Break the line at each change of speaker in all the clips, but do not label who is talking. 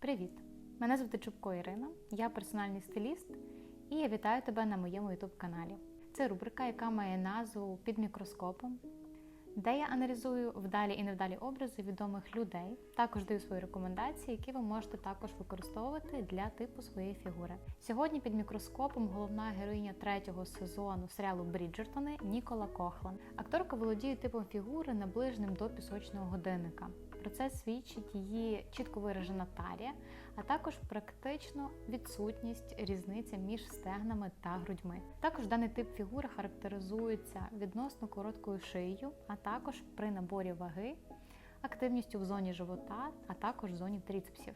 Привіт! Мене звати Чубко Ірина, я персональний стиліст, і я вітаю тебе на моєму youtube каналі. Це рубрика, яка має назву під мікроскопом, де я аналізую вдалі і невдалі образи відомих людей. Також даю свої рекомендації, які ви можете також використовувати для типу своєї фігури. Сьогодні під мікроскопом головна героїня третього сезону серіалу Бріджертони Нікола Кохлан. Акторка володіє типом фігури, наближеним до пісочного годинника. Про це свідчить її чітко виражена талія, а також практично відсутність різниці між стегнами та грудьми. Також даний тип фігури характеризується відносно короткою шиєю, а також при наборі ваги, активністю в зоні живота, а також в зоні тріцепсів.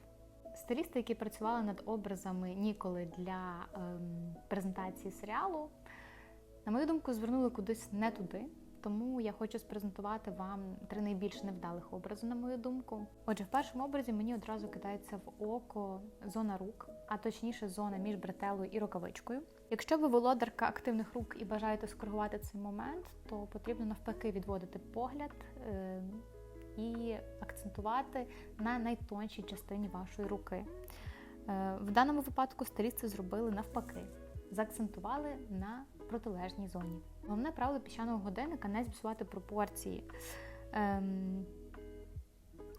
Стилісти, які працювали над образами Ніколи для ем, презентації серіалу, на мою думку, звернули кудись не туди. Тому я хочу спрезентувати вам три найбільш невдалих образи, на мою думку. Отже, в першому образі мені одразу кидається в око зона рук, а точніше зона між бретелою і рукавичкою. Якщо ви володарка активних рук і бажаєте скоригувати цей момент, то потрібно навпаки відводити погляд е і акцентувати на найтоншій частині вашої руки. Е в даному випадку стилісти зробили навпаки, заакцентували на протилежній зоні. Головне правило піщаного годинника не зіпсувати пропорції. Ем,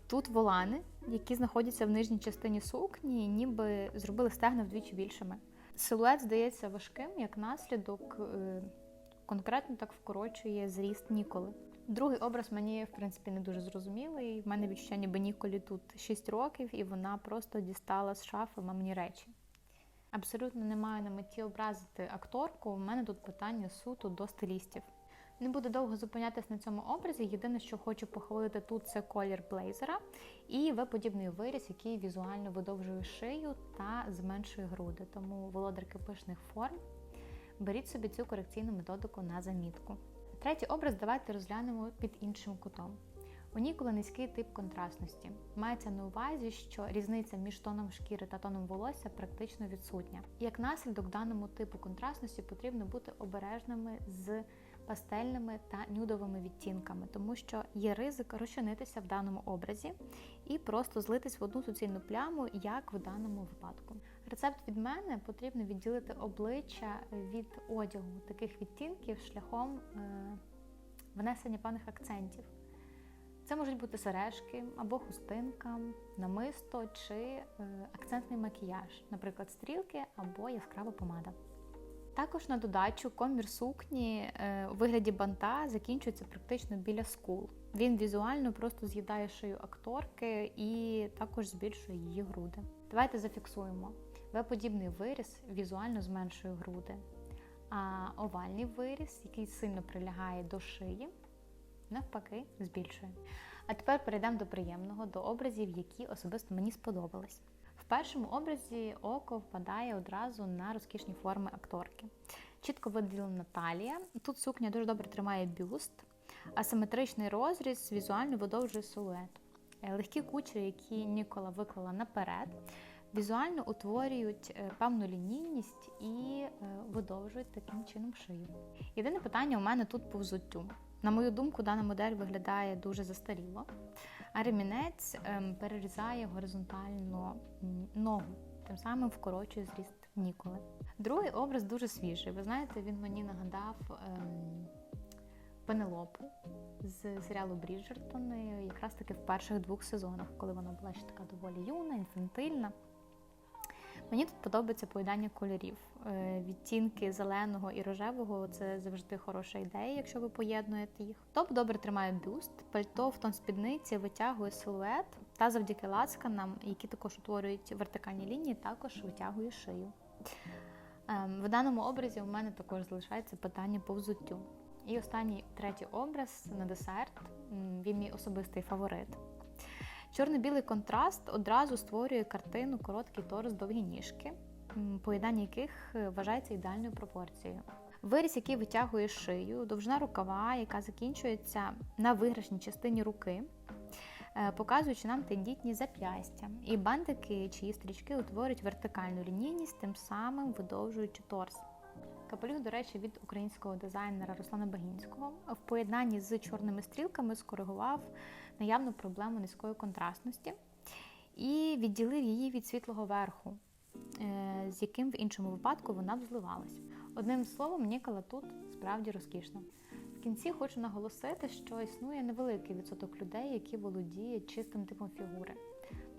Тут волани, які знаходяться в нижній частині сукні, ніби зробили стегна вдвічі більшими. Силует здається важким, як наслідок е, конкретно так вкорочує зріст Ніколи. Другий образ мені, в принципі, не дуже зрозумілий. В мене відчуття, ніби Ніколі тут 6 років, і вона просто дістала з шафи мамні речі. Абсолютно не маю на меті образити акторку. У мене тут питання суто до стилістів. Не буду довго зупинятись на цьому образі. Єдине, що хочу похвалити тут, це колір блейзера і В-подібний виріс, який візуально видовжує шию та зменшує груди. Тому володарки пишних форм. Беріть собі цю корекційну методику на замітку. Третій образ давайте розглянемо під іншим кутом. У Ніколи низький тип контрастності. Мається на увазі, що різниця між тоном шкіри та тоном волосся практично відсутня. Як наслідок даному типу контрастності потрібно бути обережними з пастельними та нюдовими відтінками, тому що є ризик розчинитися в даному образі і просто злитись в одну суцільну пляму, як в даному випадку. Рецепт від мене потрібно відділити обличчя від одягу таких відтінків шляхом е внесення певних акцентів. Це можуть бути сережки або хустинка, намисто чи е, акцентний макіяж, наприклад, стрілки або яскрава помада. Також на додачу комір сукні е, у вигляді банта закінчується практично біля скул. Він візуально просто з'їдає шию акторки і також збільшує її груди. Давайте зафіксуємо. В-подібний виріс візуально зменшує груди, а овальний виріс, який сильно прилягає до шиї, навпаки, збільшує. А тепер перейдемо до приємного, до образів, які особисто мені сподобались. В першому образі око впадає одразу на розкішні форми акторки. Чітко виділена талія. Тут сукня дуже добре тримає бюст, асиметричний розріз візуально видовжує силует. Легкі кучері, які Нікола виклала наперед, візуально утворюють певну лінійність і видовжують таким чином шию. Єдине питання у мене тут по взуттю. На мою думку, дана модель виглядає дуже застаріло, а ремінець ем, перерізає горизонтально ногу, тим самим вкорочує зріст Ніколи. Другий образ дуже свіжий. Ви знаєте, він мені нагадав ем, Пенелопу з серіалу Бріджертони, якраз таки в перших двох сезонах, коли вона була ще така доволі юна, інфантильна. Мені тут подобається поєднання кольорів. Відтінки зеленого і рожевого це завжди хороша ідея, якщо ви поєднуєте їх. Топ добре тримає бюст, пальто в тон спідниці витягує силует та завдяки лацканам, які також утворюють вертикальні лінії, також витягує шию. В даному образі у мене також залишається питання по взуттю. І останній третій образ на десерт. Він мій особистий фаворит. Чорно-білий контраст одразу створює картину короткий торс довгі ніжки, поєднання яких вважається ідеальною пропорцією. Виріс, який витягує шию, довжина рукава, яка закінчується на виграшній частині руки, показуючи нам тендітні зап'ястя. І бантики, чиї стрічки утворюють вертикальну лінійність, тим самим видовжуючи торс. Капелюх, до речі, від українського дизайнера Руслана Багінського в поєднанні з чорними стрілками скоригував наявну проблему низької контрастності. і відділив її від світлого верху, е, з яким в іншому випадку вона б зливалась. Одним словом, нікола тут справді розкішна. В кінці хочу наголосити, що існує невеликий відсоток людей, які володіють чистим типом фігури,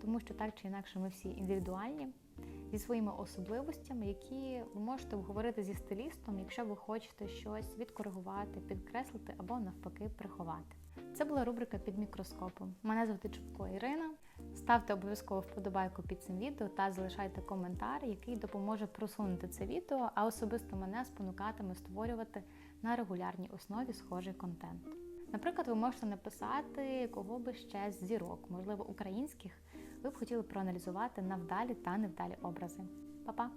тому що так чи інакше ми всі індивідуальні зі своїми особливостями, які ви можете обговорити зі стилістом, якщо ви хочете щось відкоригувати, підкреслити або навпаки приховати. Це була рубрика під мікроскопом. Мене звати Чубко Ірина. Ставте обов'язково вподобайку під цим відео та залишайте коментар, який допоможе просунути це відео, а особисто мене спонукатиме створювати на регулярній основі схожий контент. Наприклад, ви можете написати, кого би ще з зірок, можливо, українських, ви б хотіли проаналізувати на вдалі та невдалі образи. Па-па!